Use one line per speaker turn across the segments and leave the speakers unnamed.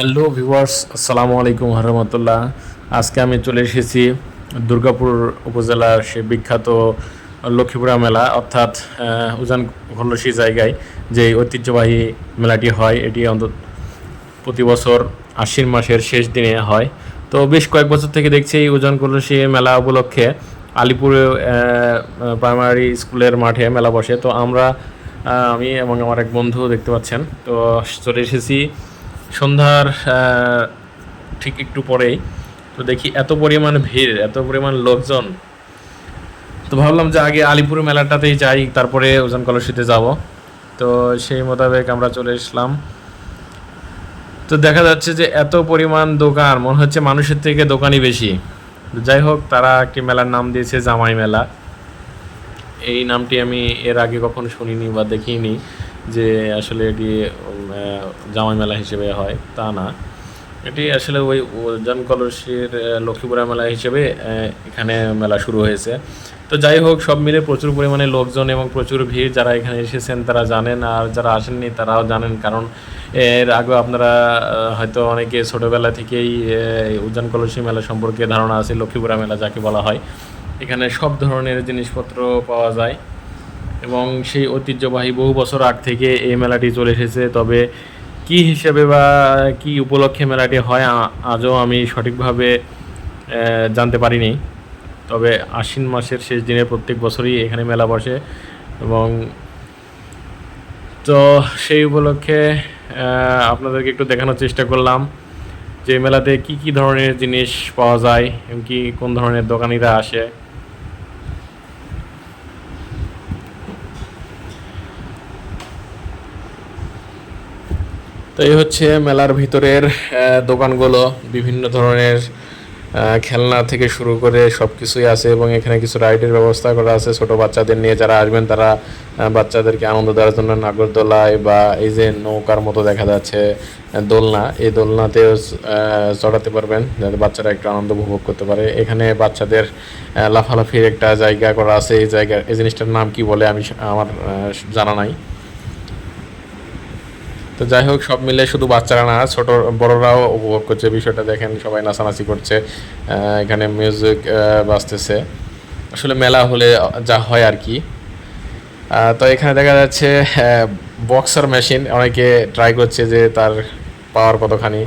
Hello viewers, আসসালামু আলাইকুম রহমতুল্লাহ। আজকে আমি চলে এসেছি দুর্গাপুর উপজেলার সে বিখ্যাত লক্ষ্মীপুরা মেলা, অর্থাৎ উজান ঘলসি জায়গায় যে ঐতিহ্যবাহী মেলাটি হয়, এটি অন্তত প্রতি বছর আশ্বিন মাসের শেষ দিনে হয়। তো বেশ কয়েক বছর থেকে দেখছি এই উজান কলসি মেলা উপলক্ষে আলিপুরে প্রাইমারি স্কুলের মাঠে মেলা বসে। তো আমরা আমি এবং আমার এক বন্ধু দেখতে পাচ্ছেন। তো চলে এসেছি সন্ধ্যার ঠিক একটু পরেই। তো দেখি এত পরিমাণ ভিড়, এত পরিমাণ লোকজন। তো ভাবলাম যে আগে আলিপুর মেলাটাতেই যাই, তারপরে ওজন কলসিতে যাব। তো সেই মোতাবেক আমরা চলে এসলাম। তো দেখা যাচ্ছে যে এত পরিমাণ দোকান, মনে হচ্ছে মানুষের থেকে দোকানই বেশি। যাই হোক, তারা একটি মেলার নাম দিয়েছে? জামাই মেলা। এই নামটি আমি এর আগে কখনো শুনিনি বা দেখিনি যে আসলে এটি জামাই মেলা হিসেবে হয়, তা না। এটি আসলে ওই উজান কলসির লক্ষ্মীপুরা মেলা হিসেবে এখানে মেলা শুরু হয়েছে। তো যাই হোক, সব মিলে প্রচুর পরিমাণে লোকজন এবং প্রচুর ভিড়। যারা এখানে এসেছেন, তারা জানেন, আর যারা আসেননি, তারাও জানেন। কারণ এর আগে আপনারা হয়তো অনেকে ছোটোবেলা থেকেই উজান কলসি মেলা সম্পর্কে ধারণা আছে, লক্ষ্মীপুরা মেলা যাকে বলা হয়। এখানে সব ধরনের জিনিসপত্র পাওয়া যায়। এবং সেই ঐতিহ্যবাহী বহু বছর আগ থেকে এই মেলাটি চলে এসেছে। তবে কি হিসেবে বা কি উপলক্ষে মেলাটি হয় আজও আমি সঠিকভাবে জানতে পারিনি। তবে আশ্বিন মাসের শেষ দিনে প্রত্যেক বছরই এখানে মেলা বসে এবং তো সেই উপলক্ষে আপনাদেরকে একটু দেখানোর চেষ্টা করলাম যে মেলাতে কি কি ধরনের জিনিস পাওয়া যায় এবং কি, কোন ধরনের দোকানিরা আসে। তো এই হচ্ছে মেলার ভিতরের দোকানগুলো, বিভিন্ন ধরনের খেলনা থেকে শুরু করে সব কিছুই আছে এবং এখানে কিছু রাইডের ব্যবস্থা করা আছে ছোট বাচ্চাদের নিয়ে। যারা আসবেন তারা বাচ্চাদেরকে আনন্দ দেওয়ার জন্য নাগরদোলায় বা এই যে নৌকার মতো দেখা যাচ্ছে দোলনা, এই দোলনাতেও চড়াতে পারবেন যাতে বাচ্চারা একটু আনন্দ উপভোগ করতে পারে। এখানে বাচ্চাদের লাফালাফির একটা জায়গা করা আছে। এই জায়গা, এই জিনিসটার নাম কি বলে আমি, আমার জানা নাই। তো যাই হোক, সব মিলে শুধু বাচ্চারা না, ছোট, বড়রাও উপভোগ করছে। বিষয়টা দেখেন, সবাই নাচানাচি করছে। এখানে মিউজিক বাজতেছে। আসলে মেলা হলে যা হয় আর কি। তো এখানে দেখা যাচ্ছে বক্সার মেশিন অনেকে ট্রাই করছে যে তার পাওয়ার কতখানি।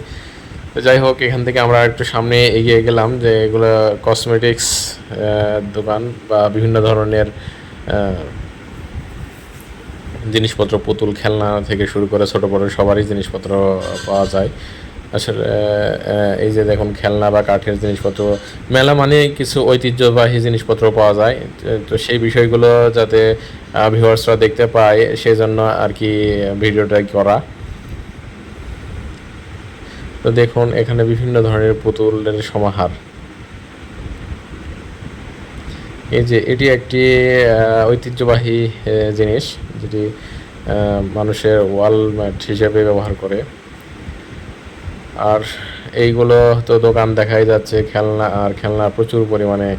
তো যাই হোক, এখান থেকে আমরা একটু সামনে এগিয়ে গেলাম যে এগুলো কসমেটিক্স দোকান বা বিভিন্ন ধরনের জিনিসপত্র, পুতুল খেলনা থেকে শুরু করে ছোট বড় সবারই জিনিসপত্র পাওয়া যায়। আসলে এই যে দেখুন, খেলনা বা কাঠের জিনিসপত্র, মেলা মানে কিছু ঐতিহ্যবাহী জিনিসপত্র পাওয়া যায়। তো সেই বিষয়গুলো যাতে ভিউয়ার্সরা দেখতে পায় সেই জন্য আর কি ভিডিওটা করা। তো দেখুন, এখানে বিভিন্ন ধরনের পুতুলের সমাহার। এই যে এটি একটি ঐতিহ্যবাহী জিনিস যেটি মানুষের ওয়াল ম্যাট হিসেবে ব্যবহার করে। আর এইগুলো তো দোকান দেখাই যাচ্ছে, খেলনা, আর খেলনা প্রচুর পরিমাণে।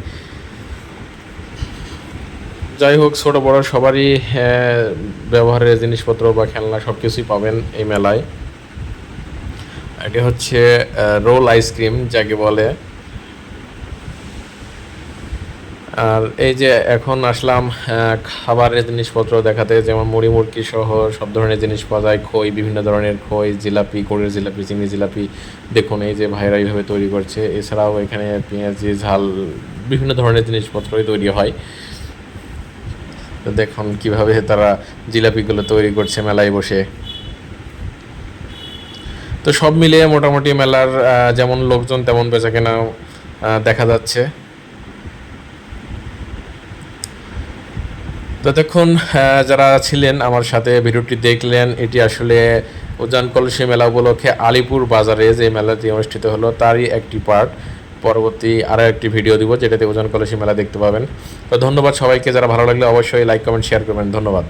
যাই হোক, ছোট বড় সবারই ব্যবহারের জিনিসপত্র বা খেলনা সব কিছুই পাবেন এই মেলায়। এটি হচ্ছে রোল আইসক্রিম, যাকে বলে আর এই যে এখন আসলাম খাবারের জিনিসপত্র দেখাতে যেমন মুড়ি মুড়কি সহ সব ধরনের জিনিস পাওয়া যায় খই বিভিন্ন ধরনের খই জিলাপি গুড়ের জিলাপি চিনি জিলাপি। দেখুন এই যে ভাইরা এইভাবে তৈরি করছে এছাড়াও এখানে পেঁয়াজি ঝাল বিভিন্ন ধরনের জিনিসপত্রই তৈরি হয়। তো দেখুন কীভাবে তারা জিলাপিগুলো তৈরি করছে মেলায় বসে। তো সব মিলিয়ে মোটামুটি মেলার যেমন লোকজন তেমন বেচাকেনাও আহ, দেখা যাচ্ছে। ততক্ষণ আহ, যারা ছিলেন আমার সাথে ভিডিওটি দেখলেন এটি আসলে উজান কলসি মেলা উপলক্ষে আলিপুর বাজারে যে মেলাটি অনুষ্ঠিত হলো তারই একটি পার্ট পরবর্তী আরও একটি ভিডিও দিব যেটাতে উজান কলসি মেলা দেখতে পাবেন। তো ধন্যবাদ সবাইকে যারা ভালো লাগলে অবশ্যই লাইক কমেন্ট শেয়ার করবেন। ধন্যবাদ।